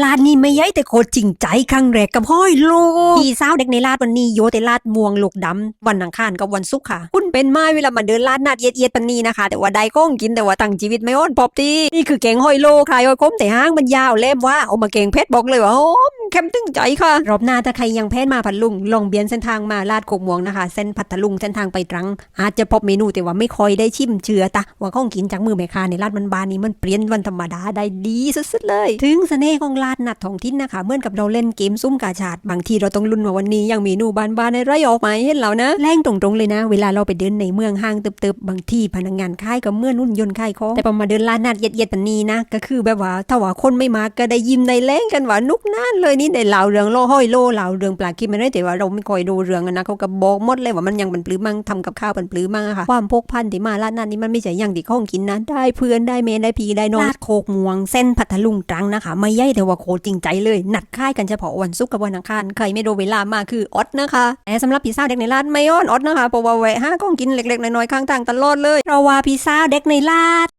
ลาดนี่ไม่ย้ายแต่โคตรจริงใจครั้งแรกกับห้อยโลพี่สาวเด็กในลาดวันนี้โยแต่ลาดม่วงลูกดำวันอังคารกับวันศุกร์ค่ะคุ เป็นไม้เวลามาเดินลาดนาดเย็ดเย็ดๆปันนี้นะคะ แต่ว่าได้ก้องกินแต่ว่าตั้งชีวิตไม่อ้อนปอบตีนี่คือแกงห้อยโลใครห้อยก้มแต่ห้างมันยาวเล่มว่าเอามาแกงเพชรบอกเลยว่าโอ้มแคมตึงใจค่ะรอบหน้าถ้าใครยังแพ้มาพัทลุงลองเบียนเส้นทางมาลาดโคกม่วงนะคะ เส้นพัทลุงเส้นทางไปตรัง อาจจะพบเมนูแต่ว่าไม่ค่อยได้ชิมเชื่อตะว่าของกินจากมือแม่ค้าในลาดมันบานนี้มันเปลี่ยนวันธรรมดาได้ดีสุดๆเลย ถึงเสน่ห์ของลาดนัดท้องถิ่นนะคะเหมือนกับเราเล่นเกมซุ่มกาชาดบางทีเราต้องลุ้นว่าวันนี้ยังเมนูบานๆในไรออกไหมาให้เห็นแล้วนะแรงตรงๆเลยนะ เวลาเราไปเดินในเมืองห้างเติบๆบางทีพนักงานค่ายก็เมื่อนุ่นยนต์ค่ายของแต่พอมาเดินลาดนัดเย็ดๆปันนี้นะ ก็คือแบบว่าถ้าว่าคนไม่มาก็ได้ยิ้มได้แรงกันว่านุกน่านเลยนี่ได้เล่าเรื่องโลห้อยโลเล่าเรื่องปลากิมไม่ได้แต่ว่าเราไม่ค่อยดูเรื่องอะนะเขาก็บอกหมดเลยว่ามันยังเป็นปลื้มมั่งทำกับข้าวเป็นปลื้มมั่งอะค่ะความพกพันที่มาลาดนัดนี่มันไม่ใช่อย่างที่ของกินนะได้เพื่อนได้เมนได้พีได้น้องลาดโคกม่วงเส้นพัทลุงตรังนะคะไม่ใหญ่แต่ว่าโคตรจริงใจเลย นัดค่ายกันเฉพาะวันศุกร์กับวันอังคารใครไม่ดูเวลามาคืออดนะคะแต่สำหรับพี่สาวเด็กในลาดไม่อ้อนอดนะคะเพราะว่าแวะห้าก้องกินเล็กๆน้อยๆข้างทางตลอดเลยเพราะว่าพี่าเด็กในลาด